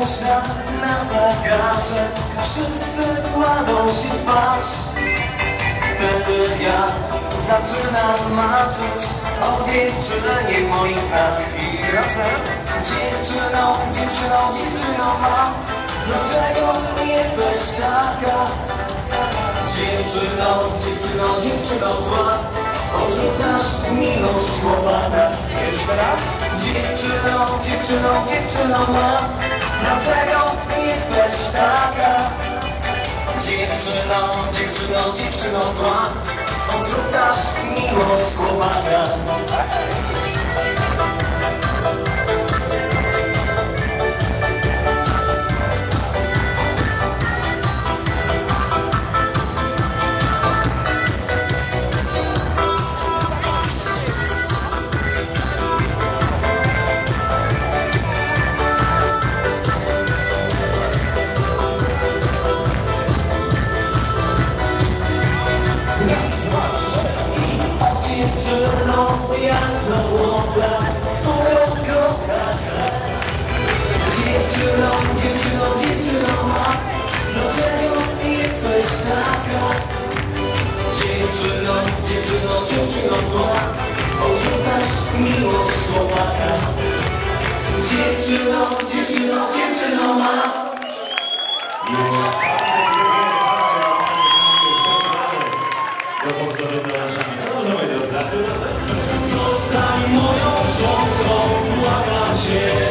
na zegarze Wszyscy kładą się spać Wtedy ja zaczynam marzyć O dziewczynie w moich I proszę Dziewczyną, dziewczyną, dziewczyną ma Dlaczego jesteś taka? Dziewczyną, dziewczyną, dziewczyną zła Odrzucasz miłość chłopaka Jeszcze raz Dziewczyną, dziewczyną, dziewczyną ma Dlaczego jesteś taka? Dziewczyno, dziewczyno, dziewczyno zła Odrzucasz miłość, chłopak przygotowa Odrzucasz miłość chłopaka Dziewczyno, dziewczyno, dziewczyno ma Miłość do pozdrowienia naszami. No dobrze, moi drodzy, razem. Zostań moją żoną, błagam cię.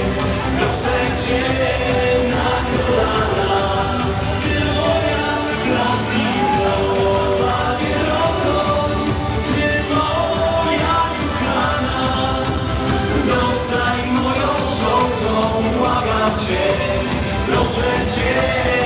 瞬间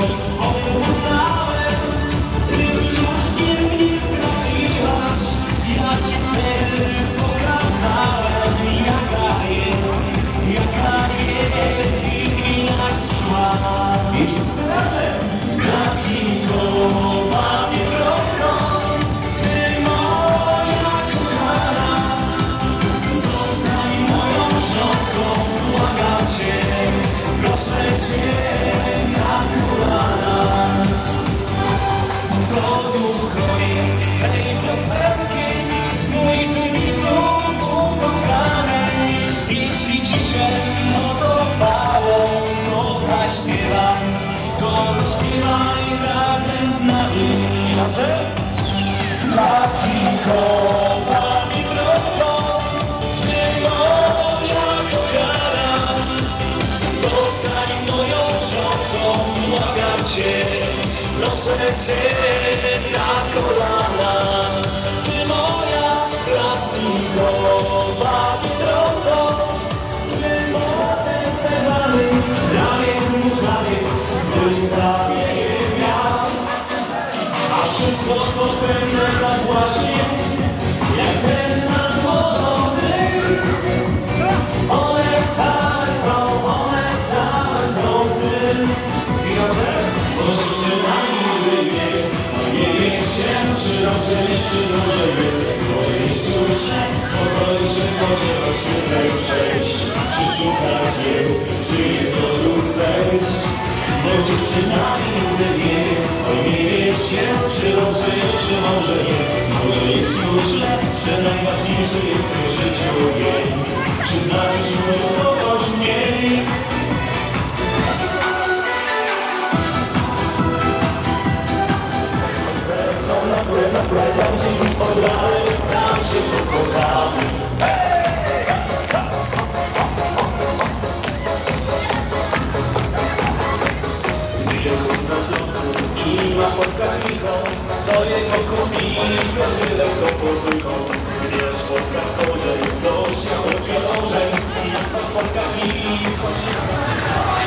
Deus. jest na winaze Plastikowa mikrofon Wyjął jako kara Zostań moją żoną, błagam cię Proszę cię na kolana. What, what, Serão vazios e Zasnąca ima pod kawinką Do jego kubinka wyleć tą podwójką Gdy spotka korzeń, to się oczy orzeń Jak to spotka mi, to się